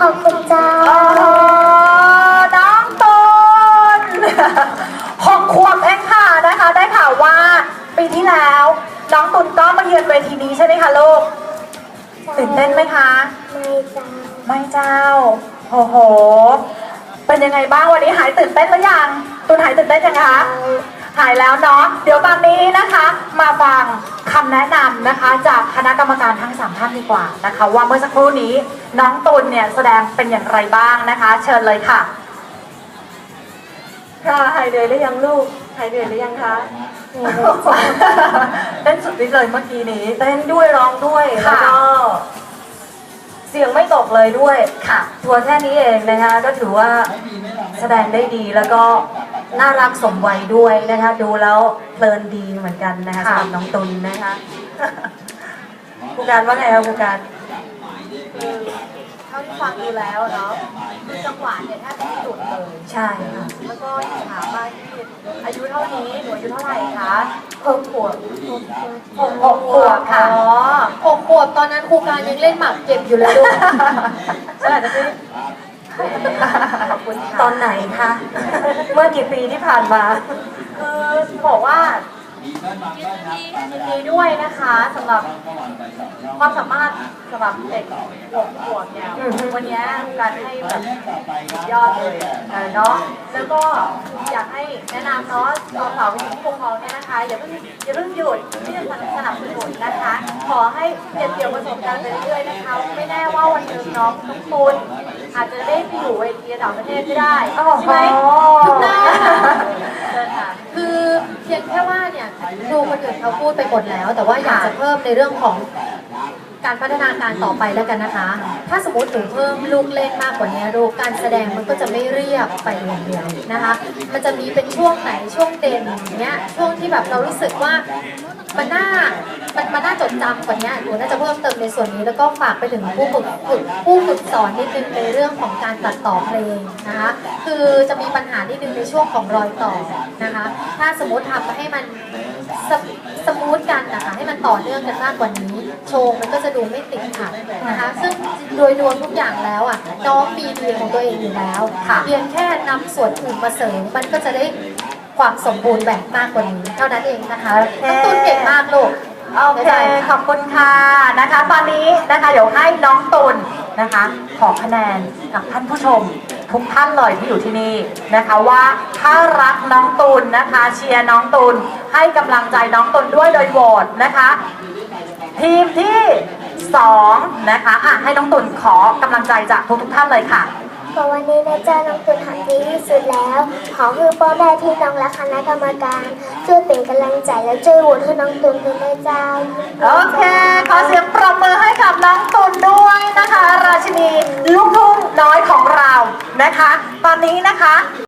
ขอบคุณจ้าโอ้โหน้องตุนหกขวบเองค่ะนะคะ ได้ข่าวว่าปีที่แล้ว น้องตุนก็มาเยือนเวทีนี้ใช่ไหมคะลูกตื่นเต้นไหมคะ ไม่จ้าไม่เจ้าโอ้โห เป็นยังไงบ้างวันนี้หายตื่นเต้นหรือยังตุนหายตื่นเต้นยังคะ หายแล้วเนาะเดี๋ยวตอนนี้นะคะ มาฟังคำแนะนำนะคะ จากคณะกรรมการทั้งสามท่านดีกว่านะคะ ว่าเมื่อสักครู่นี้น้องตุลเนี่ยแสดงเป็นอย่างไรบ้างนะคะ เชิญเลยค่ะค่ะหายเหนื่อยหรือยังลูกหายเหนื่อยหรือยังคะเต้นสุดฤทธิ์เลยเมื่อกี้นี้เต้นด้วยร้องด้วยค่ะแล้วก็เสียงไม่ตกเลยด้วยค่ะ ตัวแค่นี้เองนะคะ ก็ถือว่าแสดงได้ดีแล้วก็ น่ารักสมวัยด้วยนะคะ ดูแล้วเพลินดีเหมือนกันนะคะค่ะสำหรับน้องตุลนะคะครูการว่าไงคะครูการเท่าที่ฟังดูแล้วเนาะคือจังหวะเนี่ยแทบไม่หลุดเลยใช่ค่ะแล้วก็อยากถามว่าที่อายุเท่านี้หนูอายุเท่าไหร่คะหกขวบหกหกขวบค่ะอ๋อหกขวบตอนนั้นครูการยังเล่นหมากเก็บอยู่เลยลูกฉันอาจจะไม่ ขอบคุณค่ะตอนไหนคะ เมื่อกี่ปีที่ผ่านมา คือบอกว่ายินดีด้วยนะคะสำหรับความสามารถสำหรับเด็กหกขวบเนี่ยอืม วันนี้การให้แบบสุดยอดเลยเออเนาะแล้วก็อยากให้แนะนำเนาะเอาฝากไปถึงผู้ปกครองเนี่ยนะคะอย่าเพิ่งอย่าเพิ่งหยุดที่จะสนับสนุนนะคะ ขอให้เก็บเกี่ยวประสบการณ์ไปเรื่อยๆนะคะ ไม่แน่ว่าวันหนึ่งน้องทุกคน อาจจะได้ไปอยู่เวทีระดับประเทศก็ได้ใช่ไหมถูกต้องเชิญค่ะ คือเพียงแค่ว่าเนี่ยดูคนอื่นเขาพูดไปหมดแล้ว แต่ว่าอยากจะเพิ่มในเรื่องของ การพัฒนาการต่อไปแล้วกันนะคะ ถ้าสมมติหนูเพิ่มลูกเล่นมากกว่านี้ลูกการแสดงมันก็จะไม่เรียบไปอย่างเดียวนะคะ มันจะมีเป็นช่วงไหนช่วงเด่นอย่างเงี้ยช่วงที่แบบเรารู้สึกว่ามันน่ามันมันน่าจดจำกว่านี้หนูน่าจะเพิ่มเติมในส่วนนี้ แล้วก็ฝากไปถึงผู้ฝึกฝึกผู้ฝึกสอนนิดนึงในเรื่องของการตัดต่อเพลงนะคะ คือจะมีปัญหานิดนึงในช่วงของรอยต่อนะคะ ถ้าสมมติทำให้มันสสมูทกันนะคะให้มันต่อเนื่องกันมากกว่านี้ โชว์มันก็จะดูไม่ติดขัดนะคะ ซึ่งโดยรวมทุกอย่างแล้วอะน้องมีดีของตัวเองอยู่แล้วค่ะเพียงแค่นำส่วนอื่นมาเสริมมันก็จะได้ความสมบูรณ์แบบมากกว่านี้เท่านั้นเองนะคะโอเคน้องตูนเก่งมากลูกโอเคขอบคุณค่ะนะคะ ตอนนี้นะคะเดี๋ยวให้น้องตุลนะคะ ขอคะแนนกับท่านผู้ชม ทุกท่านเลยที่อยู่ที่นี่นะคะว่าถ้ารักน้องตุลนะคะ เชียร์น้องตุลให้กำลังใจน้องตุลด้วยโดยโหวตนะคะ ทีมที่สองนะคะอะให้น้องตุลขอกำลังใจจากทุกทุกๆท่านเลยค่ะเพราะวันนี้นะเจ้าน้องตุนทำดีที่สุดแล้ว ขอคือโป้ได้ที่น้องและคณะกรรมการช่วยเป็นกำลังใจและช่วยโหวตให้น้องตุนด้วยนะเจ้า โอเค ขอเสียงปรบมือให้กับน้องตุลด้วยนะคะ ราชินีลูกทุ่งน้อยของเรานะคะ ตอนนี้นะคะ